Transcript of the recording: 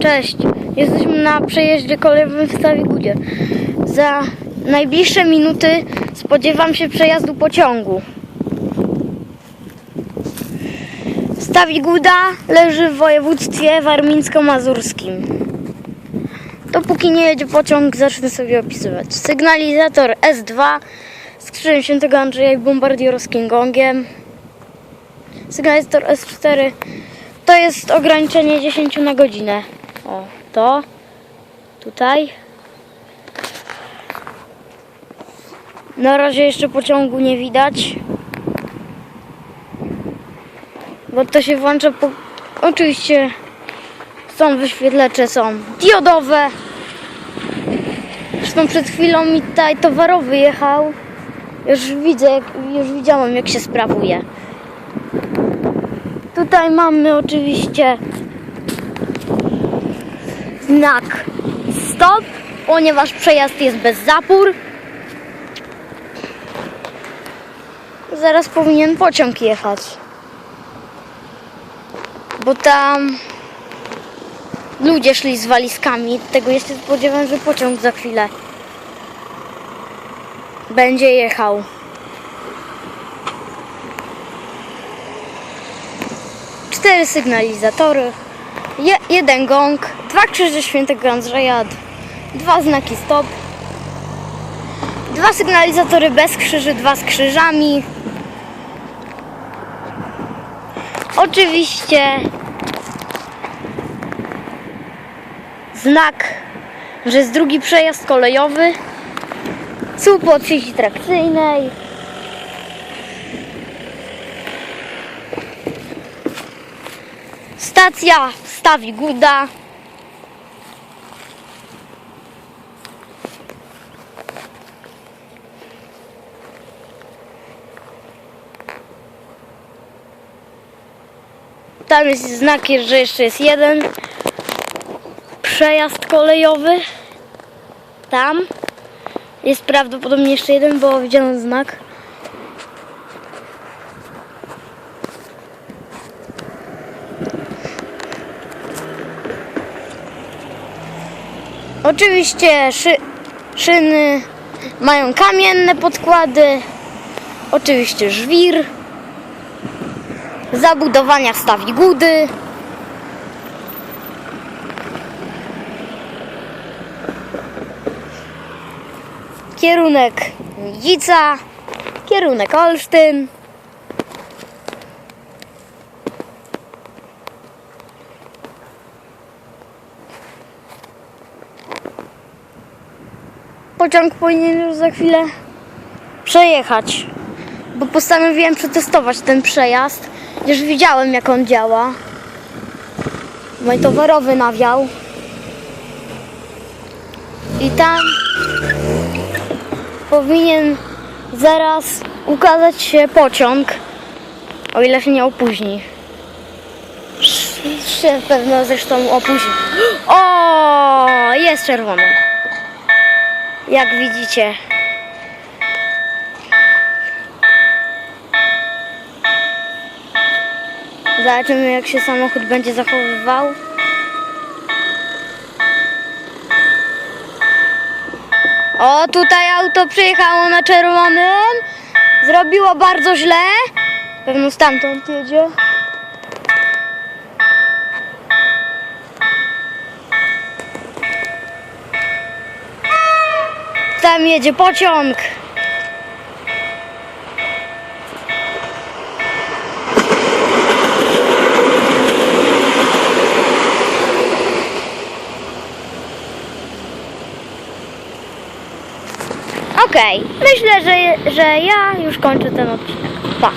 Cześć, jesteśmy na przejeździe kolejowym w Stawigudzie. Za najbliższe minuty spodziewam się przejazdu pociągu. Stawiguda leży w województwie warmińsko-mazurskim. Dopóki nie jedzie pociąg, zacznę sobie opisywać. Sygnalizator S2 z krzyżem świętego Andrzeja i bombardierowskim gongiem. Sygnalizator S4 to jest ograniczenie 10 na godzinę. O, to. Tutaj. Na razie jeszcze pociągu nie widać. Bo to się włącza po... Oczywiście są wyświetlacze, są diodowe. Zresztą przed chwilą mi tutaj towarowy jechał. Już widzę, już widziałam jak się sprawuje. Tutaj mamy oczywiście znak stop, ponieważ przejazd jest bez zapór. Zaraz powinien pociąg jechać. Bo tam ludzie szli z walizkami. Tego jeszcze spodziewam, że pociąg za chwilę będzie jechał. cztery sygnalizatory, je, jeden gong, dwa krzyże świętego Andrzeja, dwa znaki stop, dwa sygnalizatory bez krzyży, dwa z krzyżami. Oczywiście znak, że jest drugi przejazd kolejowy, słup od sieci trakcyjnej. Stacja stawi Guda. Tam jest znak, że jeszcze jest jeden przejazd kolejowy. Tam jest prawdopodobnie jeszcze jeden, bo widziałem znak. Oczywiście szy, szyny mają kamienne podkłady. Oczywiście żwir. Zabudowania stawi gudy. Kierunek Nidzica. Kierunek Olsztyn. Pociąg powinien już za chwilę przejechać. Bo postanowiłem przetestować ten przejazd. Już widziałem jak on działa. Mój towarowy nawiał. I tam powinien zaraz ukazać się pociąg. O ile się nie opóźni. Się pewno zresztą opóźni. O, jest czerwony jak widzicie. Zobaczymy jak się samochód będzie zachowywał. O, tutaj auto przyjechało na czerwonym. Zrobiło bardzo źle. Pewno stamtąd jedzie. Tam jedzie pociąg. Okej, myślę, że, że ja już kończę ten odcinek. Pa.